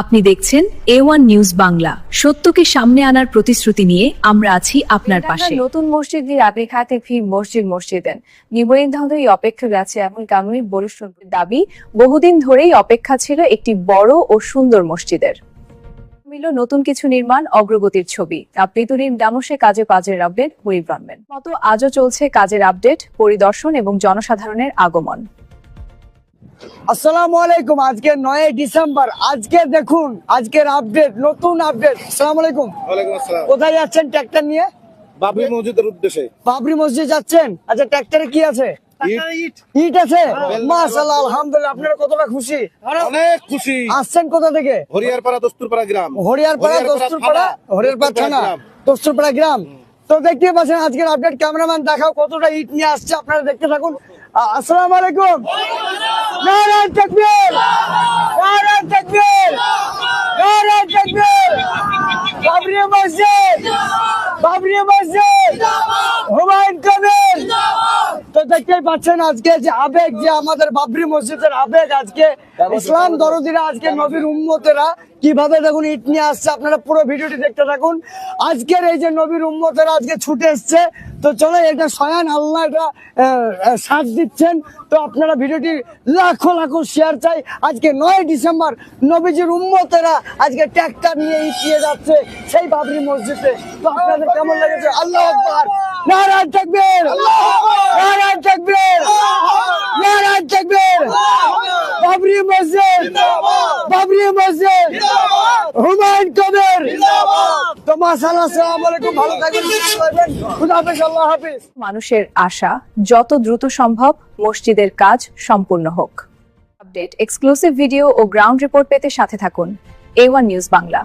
আপনি দেখছেন এ one news Bangla. সত্যকে সামনে আনার প্রতিশ্রুতি নিয়ে আমরা আছি আপনার পাশে। নতুন মসজিদ রাবির খাতে ভিড় মসজিদ মসজিদে। নিবরিন ধরেই অপেক্ষা গেছে এমন কানুনি বরিষ্ঠ দাবি বহুদিন ধরেই অপেক্ষা ছিল একটি বড় ও সুন্দর মসজিদের। মিল নতুন কিছু নির্মাণ অগ্রগতির ছবি। আপনিতুরিন ডামসে কাজে কাজের আপডেট মুরিব মতো আজও চলছে কাজের আপডেট পরিদর্শন এবং জনসাধারণের আগমন। আসসালামু আলাইকুম আজকে নয় ডিসেম্বর। আজকে দেখুন আজকের আপডেট নতুন আপডেট আসসালামু আলাইকুম আসসালাম। কোথায় যাচ্ছেন ট্রাক্টর নিয়ে? বাবরি মসজিদের উদ্দেশ্যে। বাবরি মসজিদ যাচ্ছেন? আচ্ছা ট্রাক্টরে কি আছে? ইট ইট আছে? মাশাআল্লাহ আলহামদুলিল্লাহ। আপনারা কতটা খুশি? অনেক খুশি। আসছেন কোথা থেকে? হরিয়ারপাড়া দস্তুরপাড়া গ্রাম। হরিয়ারপাড়া দস্তুরপাড়া? হরিয়ারপাড়া থানা? দস্তুরপাড়া গ্রাম। তো দেখতে পাচ্ছেন আজকের আপডেট ক্যামেরাম্যান দেখাও কতটা ইট নিয়ে আসছে। আপনারা দেখতে থাকুন। আসসালামু আলাইকুম। নারায়ণ তাকবীর। নারায়ণ তাকবীর। নারায়ণ তাকবীর। বাবরি মসজিদ। বাবরি মসজিদ। হুমায়ুন কবির। দেখতেই পাচ্ছেন আজকে যে আবেগ যে আমাদের বাবরি মসজিদের আবেগ আজকে। ইসলাম দরদিরা আজকে নবীর উম্মতেরা কীভাবে দেখুন ইট নিয়ে আসছে আপনারা পুরো ভিডিওটি দেখতে থাকুন। আজকের এই যে নবীর উম্মতেরা আজকে ছুটে এসছে তো চলো এটা স্বয়ং আল্লাহ এটা সাথ দিচ্ছেন। তো আপনারা ভিডিওটি লাখো লাখো শেয়ার চাই। আজকে নয় ডিসেম্বর নবীজির উম্মতেরা আজকে ট্র্যাক্টর নিয়ে ইট নিয়ে যাচ্ছে সেই বাবরি মসজিদে। তো আপনাদের কেমন লেগেছে? আল্লাহ আকবার। নারায়ণ তাকবীর নারায়ণ তাকবীর নারায়ণ তাকবীর বাবরি মসজিদ বাবরি মসজিদ। হুমায়ুন কবির। তো মাশাআল্লাহ আসসালামু আলাইকুম। ভালো থাকবেন থাকবেন। খুদা হাফেজ আল্লাহ হাফেজ। মানুষের আশা যত দ্রুত সম্ভব মসজিদের কাজ সম্পূর্ণ হোক। আপডেট এক্সক্লুসিভ ভিডিও ও গ্রাউন্ড রিপোর্ট পেতে সাথে থাকুন। A one news Bangla.